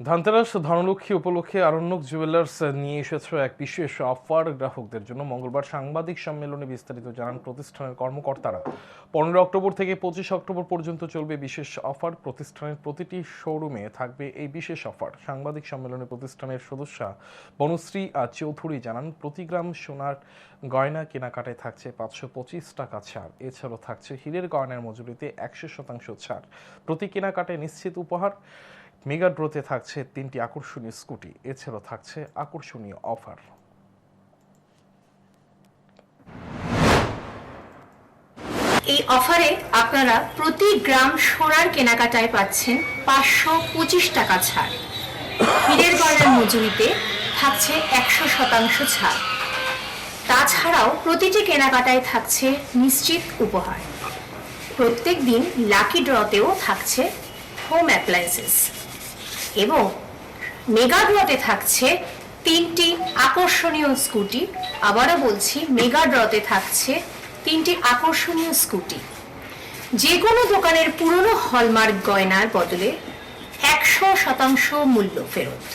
ধানতেরাস ধনলক্ষ্মী উপলক্ষে আরণ্যক জুয়েলার্স নিয়ে এসেছে এক বিশেষ অফার গ্রাহকদের জন্য। মঙ্গলবার সাংবাদিক সম্মেলনে বিস্তারিত জানান প্রতিষ্ঠানের কর্মকর্তারা। পনেরো অক্টোবর থেকে পঁচিশ অক্টোবর পর্যন্ত চলবে বিশেষ অফার প্রতিষ্ঠানের প্রতিটি শোরুমে থাকবে এই বিশেষ অফার সাংবাদিক সম্মেলনে প্রতিষ্ঠানের সদস্যা বনশ্রী আর চৌধুরী জানান, প্রতি গ্রাম সোনার গয়না কেনাকাটায় থাকছে পাঁচশো পঁচিশ টাকা ছাড়। এছাড়াও থাকছে হীরের গয়নার মজুরিতে একশো শতাংশ ছাড়। প্রতি কেনাকাটায় নিশ্চিত উপহার মেগা ড্রোতে থাকছে তিনটি আকর্ষণীয় স্কুটি, এছাড়াও থাকছে আকর্ষণীয় অফার। এই অফারে আপনারা প্রতি গ্রাম সোনার কেনাকাটায় পাচ্ছেন পাঁচশো পঁচিশ টাকা ছাড়। হীরের গয়নার মজুরিতে থাকছে একশো শতাংশ ছাড়। তাছাড়াও প্রতিটি কেনাকাটায় থাকছে নিশ্চিত উপহার। প্রত্যেক দিন লাকি ড্রতেও থাকছে হোম অ্যাপ্লায়েন্সেস। এবং মেগাড্রতে থাকছে তিনটি আকর্ষণীয় স্কুটি। আবারও বলছি, মেগাড্রতে থাকছে তিনটি আকর্ষণীয় স্কুটি। যে কোনো দোকানের পুরনো হলমার্ক গয়নার বদলে একশো শতাংশ মূল্য ফেরত।